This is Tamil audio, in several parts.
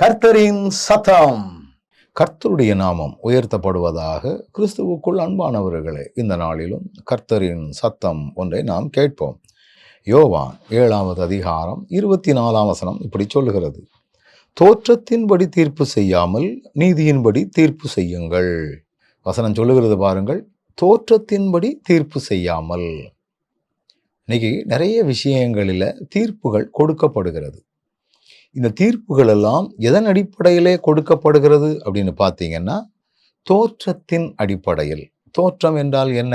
கர்த்தரின் சத்தம். கர்த்தருடைய நாமம் உயர்த்தப்படுவதாக கிறிஸ்துவுக்குள் அன்பானவர்களே இந்த நாளிலும் கர்த்தரின் சத்தம் ஒன்றை நாம் கேட்போம். யோவான் ஏழாவது அதிகாரம் இருபத்தி நாலாம் வசனம் இப்படி சொல்லுகிறது. தோற்றத்தின்படி தீர்ப்பு செய்யாமல் நீதியின்படி தீர்ப்பு செய்யுங்கள். வசனம் சொல்லுகிறது பாருங்கள். தோற்றத்தின்படி தீர்ப்பு செய்யாமல். இன்னைக்கு நிறைய விஷயங்களில் தீர்ப்புகள் கொடுக்கப்படுகிறது. இந்த தீர்ப்புகள் எல்லாம் எதன் அடிப்படையிலே கொடுக்கப்படுகிறது அப்படின்னு பார்த்தீங்கன்னா தோற்றத்தின் அடிப்படையில். தோற்றம் என்றால் என்ன?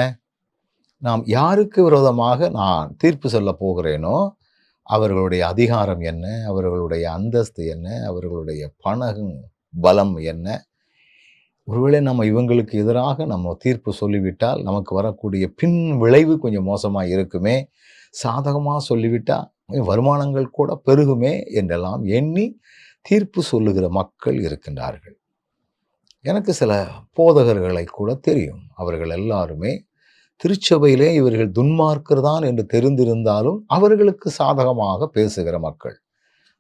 நாம் யாருக்கு விரோதமாக நான் தீர்ப்பு சொல்ல போகிறேனோ அவர்களுடைய அதிகாரம் என்ன? அவர்களுடைய அந்தஸ்து என்ன? அவர்களுடைய பண பலம் என்ன? ஒருவேளை நம்ம இவங்களுக்கு எதிராக நம்ம தீர்ப்பு சொல்லிவிட்டால் நமக்கு வரக்கூடிய பின் விளைவு கொஞ்சம் மோசமாக இருக்குமே சாதகமாக சொல்லிவிட்டால் வருமானங்கள் கூட பெருகுமே என்றெல்லாம் எண்ணி தீர்ப்பு சொல்லுகிற மக்கள் இருக்கின்றார்கள். எனக்கு சில போதகர்களை கூட தெரியும். அவர்கள் எல்லாருமே திருச்சபையிலே இவர்கள் துன்மார்க்கர் தான் என்று தெரிந்திருந்தாலும் அவர்களுக்கு சாதகமாக பேசுகிற மக்கள்.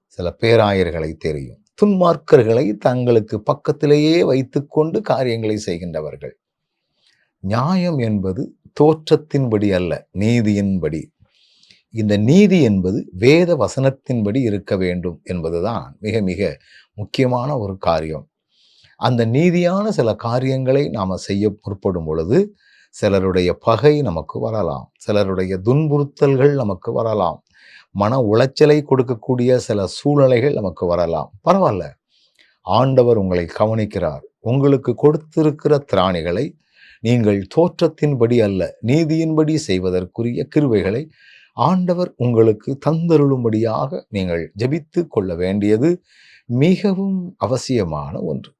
சில பேராயர்களை தெரியும். துன்மார்க்கர்களை தங்களுக்கு பக்கத்திலேயே வைத்துக்கொண்டு காரியங்களை செய்கின்றவர்கள். நியாயம் என்பது தோற்றத்தின்படி அல்ல நீதியின்படி. இந்த நீதி என்பது வேத வசனத்தின்படி இருக்க வேண்டும் என்பதுதான் மிக மிக முக்கியமான ஒரு காரியம். அந்த நீதியான சில காரியங்களை நாம் செய்ய முற்படும் பொழுது சிலருடைய பகை நமக்கு வரலாம் சிலருடைய துன்புறுத்தல்கள் நமக்கு வரலாம் மன உளைச்சலை கொடுக்கக்கூடிய சில சூழ்நிலைகள் நமக்கு வரலாம். பரவாயில்ல. ஆண்டவர் உங்களை கவனிக்கிறார். உங்களுக்கு கொடுத்திருக்கிற திராணிகளை நீங்கள் தோற்றத்தின்படி அல்ல நீதியின்படி செய்வதற்குரிய கிருவைகளை ஆண்டவர் உங்களுக்கு தந்தருளும்படியாக நீங்கள் ஜபித்து கொள்ள வேண்டியது மிகவும் அவசியமான ஒன்று.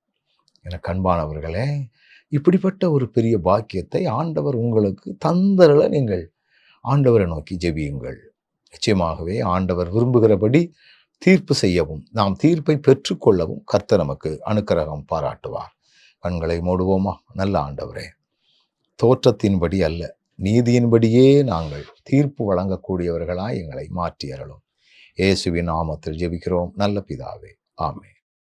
என கண்பானவர்களே இப்படிப்பட்ட ஒரு பெரிய பாக்கியத்தை ஆண்டவர் உங்களுக்கு தந்தரல நீங்கள் ஆண்டவரை நோக்கி ஜெபியுங்கள். நிச்சயமாகவே ஆண்டவர் விரும்புகிறபடி தீர்ப்பு செய்யவும் நாம் தீர்ப்பை பெற்றுக்கொள்ளவும் கர்த்தர் நமக்கு அனுக்கிரகம் பாராட்டுவார். கண்களை மூடுவோமா? நல்ல ஆண்டவரே. தோற்றத்தின்படி அல்ல நீதியின்படியே நாங்கள் தீர்ப்பு வழங்கக்கூடியவர்களாய் எங்களை மாற்றி அருளும் இயேசுவின் நாமத்தில் ஜெபிக்கிறோம். நல்ல பிதாவே. ஆமே